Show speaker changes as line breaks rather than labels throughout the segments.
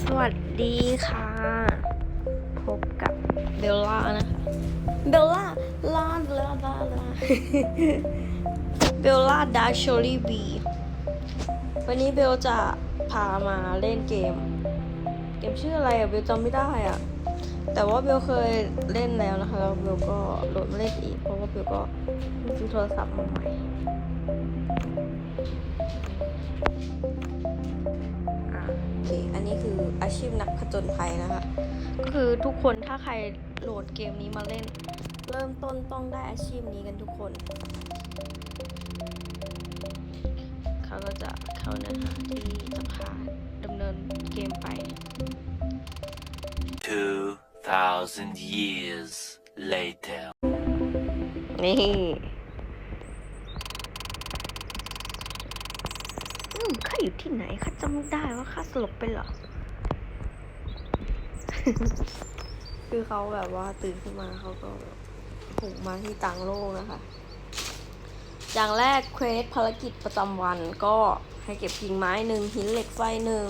สวัสดีค่ะ พบกับเบลล่านะคะเบลล่าลาลาลาลาเบลล่าดาชอรี่บีวันนี้เบลจะพามาเล่นเกม เกมชื่ออะไรอะเบลจำไม่ได้อะแต่ว่าเบลเคยเล่นแล้วนะคะแล้วเบลก็โหลดมาเล่นอีกเพราะว่าเบลก็ซื้อโทรศัพท์มาใหม่ ออาชีพนักผจญภัยนะคะก็คือทุกคนถ้าใครโหลดเกมนี้มาเล่น เริ่มต้นต้องได้อาชีพนี้กันทุกคน เขาก็จะเข้าเนื้อหาที่จะพาดำเนินเกมไป
2,000 years later.
นี่อืมข้าอยู่ที่ไหนข้าจำไม่ได้ว่าข้าสลบไปเหรอ คือเขาแบบว่าตื่นขึ้นมาเขาก็แบบหุงมาที่ต่างโลกนะคะ อย่างแรกเควสภารกิจประจำวันก็ให้เก็บกิ่งไม้หนึ่งหินเหล็กไฟหนึ่ง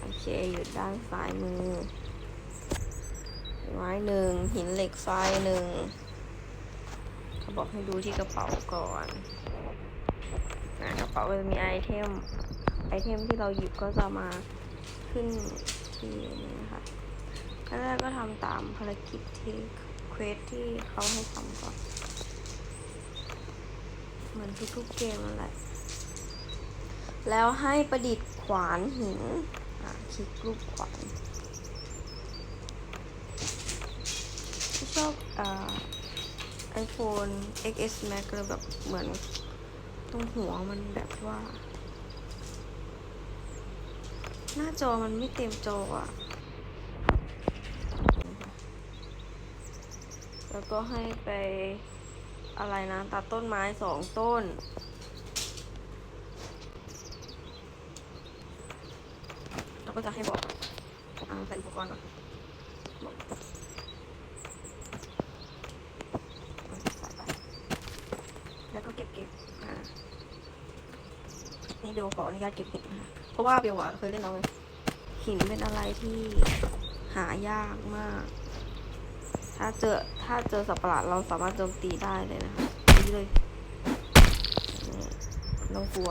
โอเคอยู่ด้านซ้ายมือไม้หนึ่งหินเหล็กไฟหนึ่งเขาบอกให้ดูที่กระเป๋าก่อนนะกระเป๋าจะมีไอเทมไอเทมที่เราหยิบก็จะมา ขึ้นทีนี้นะคะขั้นแรกก็ทำตามภารกิจที่เควสที่เขาให้ทำก่อน เหมือนทุกๆเกมนั่นแหละแล้วให้ประดิษฐ์ขวานหินคลิกรูปขวานที่ชอบอ่า iPhone XS Max เลยแบบเหมือนตรงหัวมันแบบว่า หน้าจอมันไม่เต็มจออะแล้วก็ให้ไปอะไรนะ ตัดต้นไม้สองต้นแล้วก็จะให้บอกอ่าใส่อุปกรณ์ก่อนบอกแล้วก็เก็บเก็บอ่านี่เบลขออนุญาตเก็บหินนะคะ เพราะว่าเบลอะเคยเล่นแล้วไงหินเป็นอะไรที่หายากมาก ถ้าเจอถ้าเจอสัตว์ประหลาดเราสามารถโจมตีได้เลยนะคะนี่เลยน้องกลัว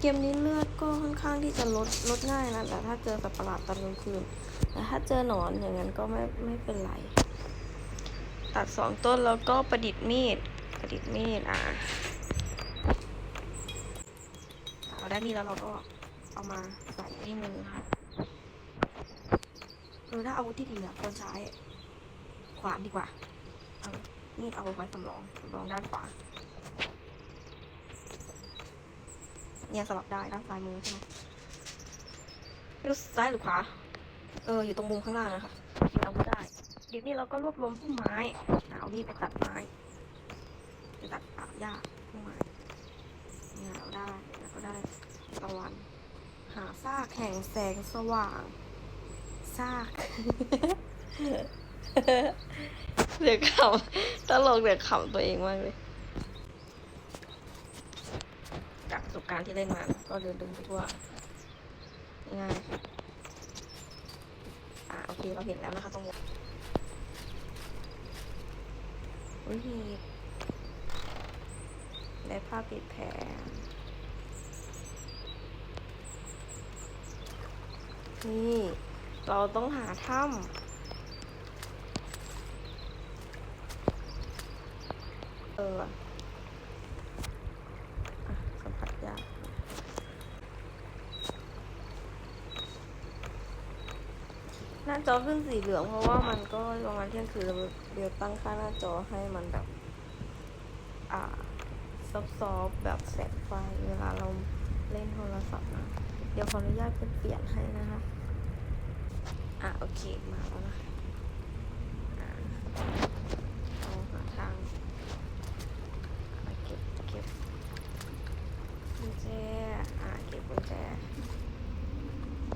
เกมนี้เลือดก็ค่อนข้างที่จะลดลดง่ายนะ แต่ถ้าเจอสัตว์ประหลาดตอนกลางคืน แต่ถ้าเจอหนอนอย่างนั้นก็ไม่ไม่เป็นไร ตัดสองต้นแล้วก็ประดิษฐ์มีด ประดิษฐ์มีดอะเรา ได้มีดแล้วเราก็เอามาใส่ที่มือค่ะเออถ้าอาวุธที่ดีอะควรใช้ขวานดีกว่าเอามีดเอาไว้สำรองสำรองด้านขวาเนี่ยสลับได้ด้านซ้ายมือใช่ไหมไม่รู้ซ้ายหรือขวา เอออยู่ตรงมุมข้างล่างนะคะหยิบอาวุธได้เดี๋ยวนี้เราก็รวบรวมพุ่มไม้อะเอามีดไปตัดไม้ไปตัดป่าหญ้าพุ่มไม้เนี่ยเราได้แล้วก็ได้ ตะวัน หาซากแห่งแสงสว่าง ซากเดี๋ยวขำตลกเดี๋ยวขำตัวเองมากเลย จากประสบการณ์ที่เล่นมา ก็เดินดึงไปทั่วง่ายอ่าโอเค เราเห็นแล้วนะคะตรงนี้อุ้ยหีได้ผ้าปิดแผล นี่ เราต้องหาถ้ำเออสัมผัสยากหน้าจอขึ้นสีเหลืองเพราะว่ามันก็ประมาณเที่ยงคืนเดี๋ยวตั้งค่าหน้าจอให้มันแบบ อ่าซอฟต์ๆแบบแสงไฟเวลาเราเล่นโทรศัพท์นะ เดี๋ยวขออนุญาตเป็นเปลี่ยนให้นะคะ อะโอเคมาแล้วนะอ่าเอาหาทางเก็บเก็บกุญแจอ่าเก็บกุญแจ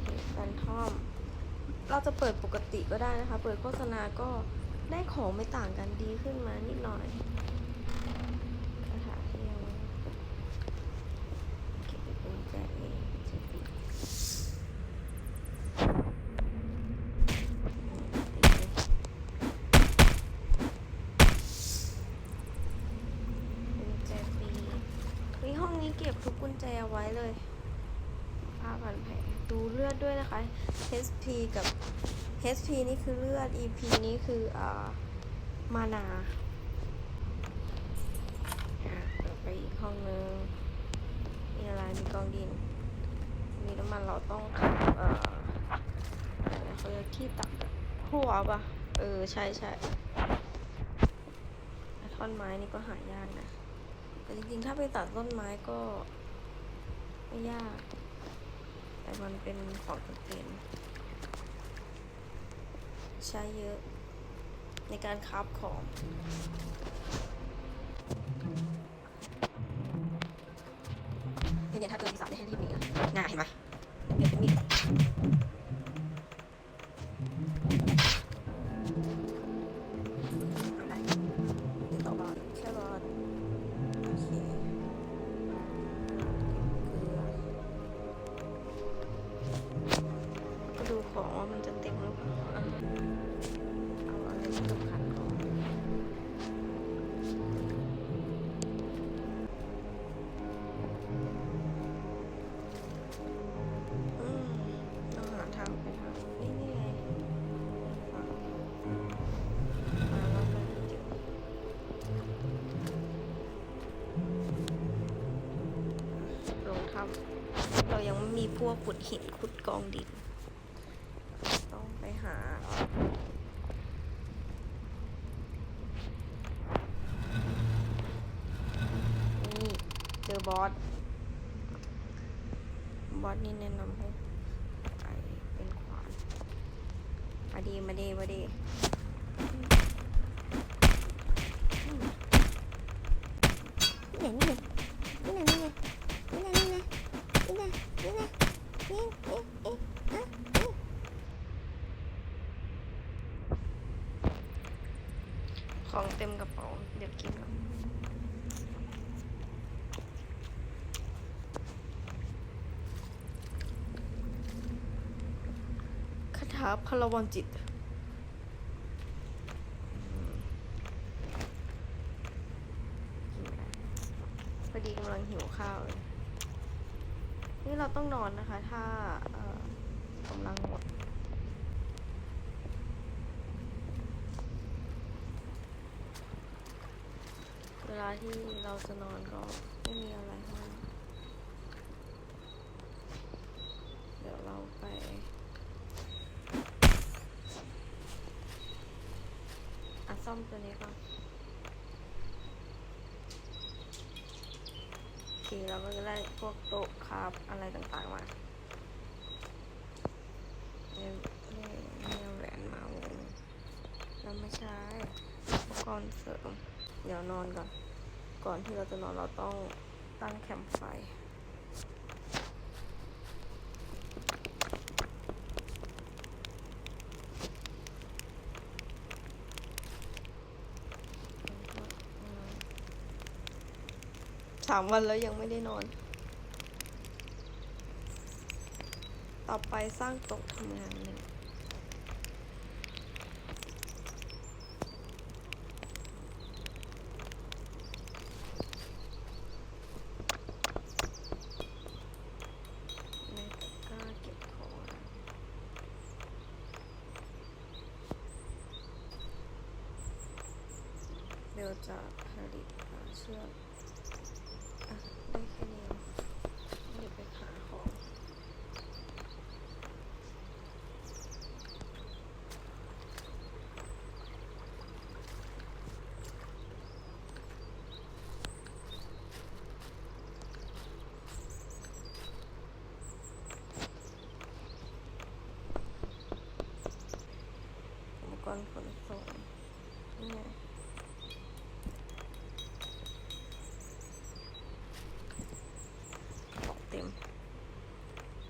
เก็บแฟนทอม เราจะเปิดปกติก็ได้นะคะ เปิดโฆษณาก็ได้ของไม่ต่างกันดีขึ้นมานิดหน่อยคาถาเที่ยว นี่ห้องนี้เก็บทุกกุญแจไว้เลยผ้าพันแผลดูเลือดด้วยนะคะ HP กับ HP นี่คือเลือด EP นี่คืออ่ามานาอะไปอีกห้องนึงมีอะไรมีกองดิน มีน้ำมันเราต้องขับเอ่อเขาเรียกที่ตักหัวปะเออ ใช่ใช่ท่อนไม้นี่ก็หายากนะ แต่จริงๆ ถ้าไปตัดต้นไม้ก็ไม่ยาก แต่มันเป็นของจำเป็น ใช้เยอะในการคราฟของ เนี่ยถ้าเกิดมีสามได้ให้ที่มีง่ายเห็นไหม พวกขุดหินขุดกองดิน ต้องไปหา นี่เจอบอส บอสนี่แนะนำให้ไปเป็นขวานมาดีมาดีมาดีนี่ไงนี่ไงนี่ไงนี่ไงนี่ไงนี่ไงนี่ไง ของเต็มกระเป๋า เดี๋ยวกินก่อนคาถาพลวันจิต พอดีกำลังหิวข้าวเลย นี่เรา ต้องนอนนะคะ ถ้าออกำลังหมดเวลาที่เราจะนอนก็ไม่มีอะไรมากเดี๋ยวเราไป อะซ่อมตัวนี้ก่อน โอเคเราก็จะได้พวกโต๊ะคราบอะไรต่างๆมาเนี่ยเนี่ยเนี่ยแหวนมาวงเราไม่ใช้อุปกรณ์เสริม เดี๋ยวนอนก่อน ก่อนที่เราจะนอนเราต้องตั้งแคมป์ไฟ สามวันแล้วยังไม่ได้นอน ต่อไปสร้างโต๊ะทำงานหนึ่งในตะกร้าเก็บของนะเดี๋ยวจะผลิตเชือก อะได้แค่นี้เดี๋ยวไปหาของ อุปก รขนส่งนี่ไงบอกเต็ม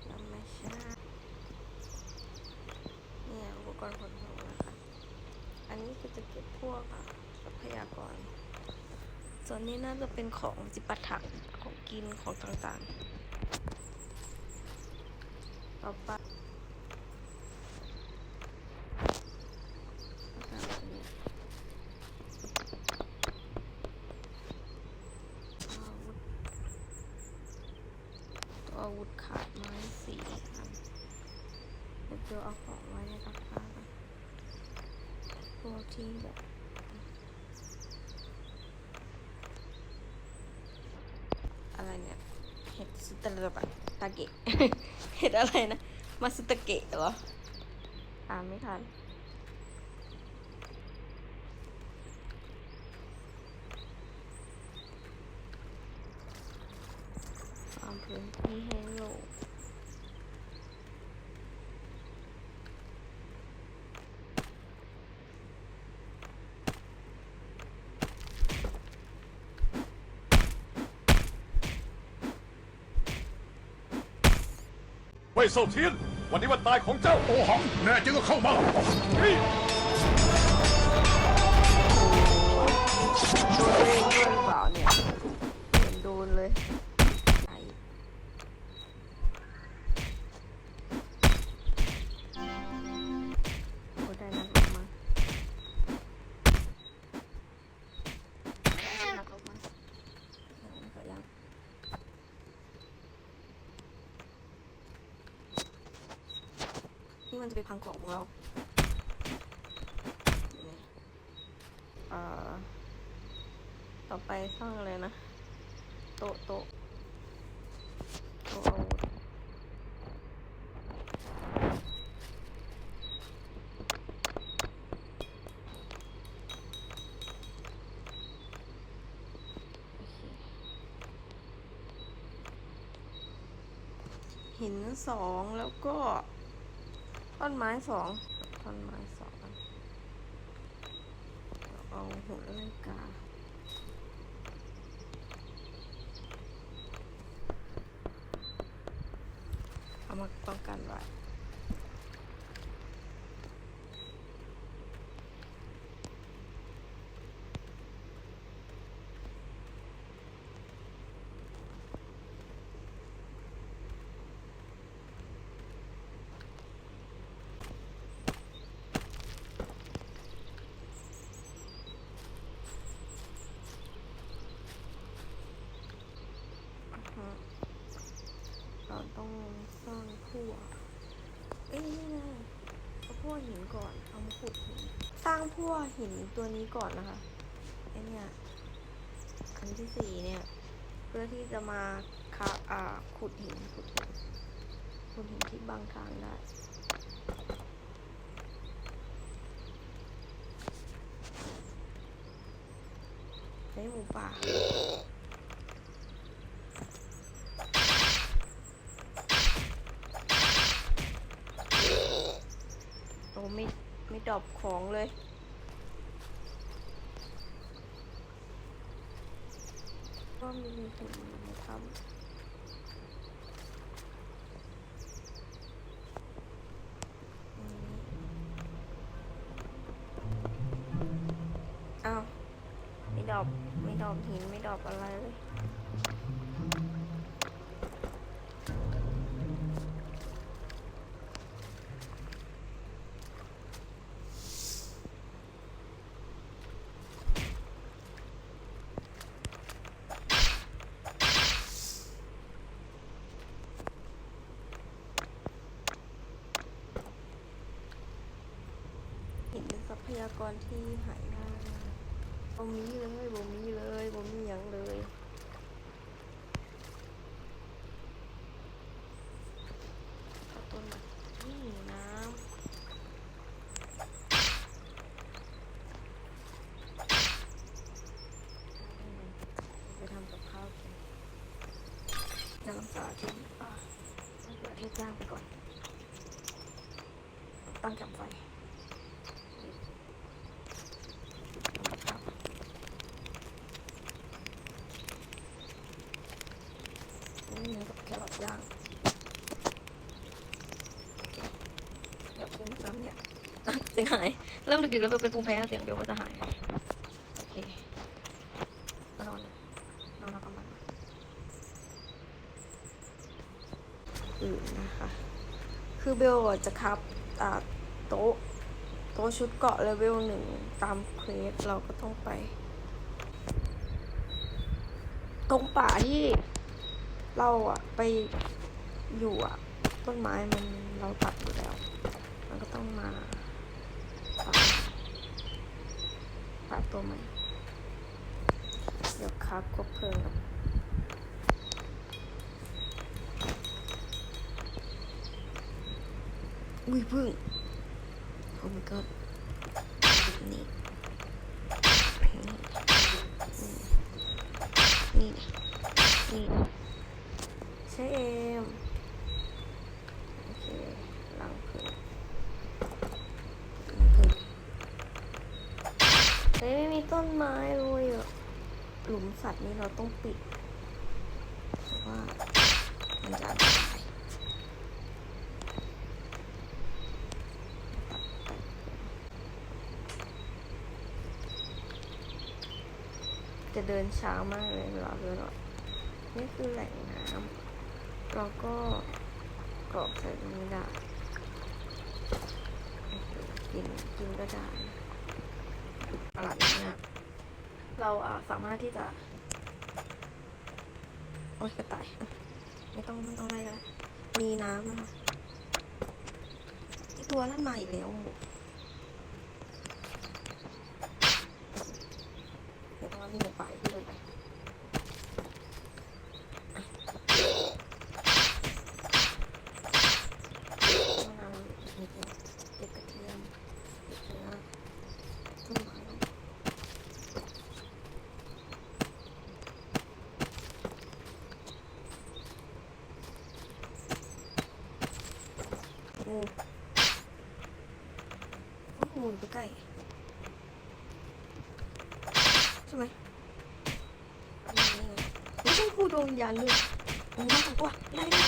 ธรรมชาติเนี่ยอุปกรณ์ขนส่งนะคะอันนี้ก็จะเก็บพวกทรัพยากร ส่วนนี้น่าจะเป็นของจิปาถะของกินของต่างๆต่อไปอ่าอันนี้อาวุธ อาวุธขาดไม้สี่อันเดี๋ยวเบลเอาของไว้ในตะกร้าก่อนพวกที่แบบอะไรเนี่ย เห็ดสุตะเระตาเกะ เห็ดอะไรนะ มาสุตะเกะเหรอ อ่านไม่ทัน ความพื้นที่ให้โล่งๆ
เว่ยเซาเทียน วันนี้วันตายของเจ้า
โอหัง แน่จริงก็เข้ามา
เฮ้ย
โดน มันจะไปพังของของเราอ่อต่อไปสร้างอะไรนะ โต๊ะโต๊ะโต๊ะอาวุธหินสองแล้วก็ ท่อนไม้สองท่อนไม้สองเอาหุ่นไล่กาเอามาป้องกันไว้อือฮึเราต้อง สร้างพั่วเอ้ยนี่ไงเอาพั่วหินก่อน เอามาขุดหิน สร้างพั่วหินตัวนี้ก่อนนะคะไอเนี่ยอันที่สี่เนี่ย เพื่อที่จะมาคะอ่าขุดหินขุดหินขุดหินที่บางทางได้ได้หมูป่า โอ้ ไม่ไม่ดอปของเลย ก็มีหินมาทำอ้าวไม่ดอปไม่ดอปหินไม่ดอปอะไรเลย ยากรที่หายากนะคะบ่มีเลยบ่มีเลยบ่มีหยังเลยเอาต้นนี่น้ำไปทำกับข้าวกินจะรักษาที่อ่ามะเขือเทศย่างไปก่อนตั้งจับไฟ นี่กับแครอทย่างเดี๋ยวภูมิซ้ำเนี่ยอะเสียงหาย เริ่มดึกๆแล้วเป็นภูมิแพ้เสียงเดี๋ยวก็จะหายโอเคก็นอนเลยนอนแล้วประมาณอื่นะคะคือเบลจะคับโต๊ะโต๊ะชุดเกาะเลเวลหนึ่งตามเควสเราก็ต้องไป ตรงป่าที่เราอะไปอยู่อะต้นไม้มันเราตัดอยู่แล้ว มันก็ต้องมาตัด ตัวใหม่ เดี๋ยวครับครบเพลิงครับอุ้ยพึ่งโอ้ my god นี่นี่นี่ใช่เอม โอเคล้างพื้นล้างพื้นเฮ้ยไม่มีต้ นไม้เลยอะหลุมสัตว์นี้เราต้องปิดเพราะว่ามันจะตายจะเดินช้ามากเลยเวลาเดินออนี่คือแหล่งน้ำเราก็กรอกใส่ตรงนี้ได้กินกินก็ได้อร่อยมาก เราสามารถที่จะ โอ้ยกระต่าย ไม่ต้องไม่ต้องไล่ก็ได้มีน้ำนะคะตัวนั่นมาอีกแล้วเดี๋ยวตอนนี้หนูไปที่เลยไปมะนาวนิดเดียวเก็บกระเทียมเก็บเนื้อต้นไม้งูโอ้โหอยู่ใกล้ใช่ไหมนี่ไงไม่ใช่ครู ดวงวิญญาณด้วยงูมาสองตัวได้ได้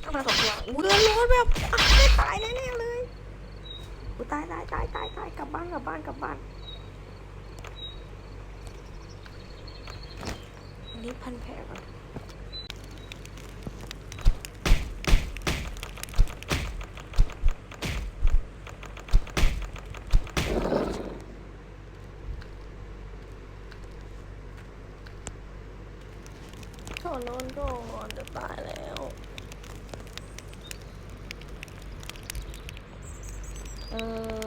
เข้ามาสองตัวโอู้เดินรถแบบอะไม่ตายแน่ๆเลยโอู้ตายตายตายตายตายกลับบ้านกลับบ้านกลับบ้านอันนี้พันแผลก่อนขอนอนก่อนจะตายแล้ว เออ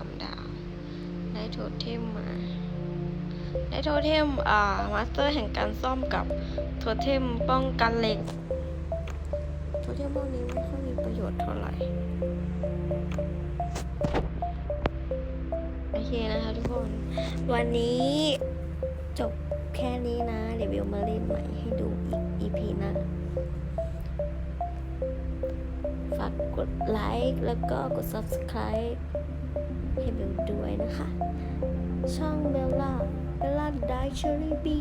ามดาว ได้โทเทมมา ได้โทเทมอ่ามาสเตอร์แห่งการซ่อมกับโทเทมป้องกันเหล็ก โทเทมพวกนี้ไม่ค่อยมีประโยชน์เท่าไหร่ โอเคนะคะทุกคน วันนี้จบแค่นี้นะ เดี๋ยววิวมาเล่นใหม่ให้ดูอีก EP หน้าฝากกดไลค์แล้วก็กด subscribe ให้เบลด้วยนะคะ ช่องเบลล่าเบลล่าไดเชอรี่บี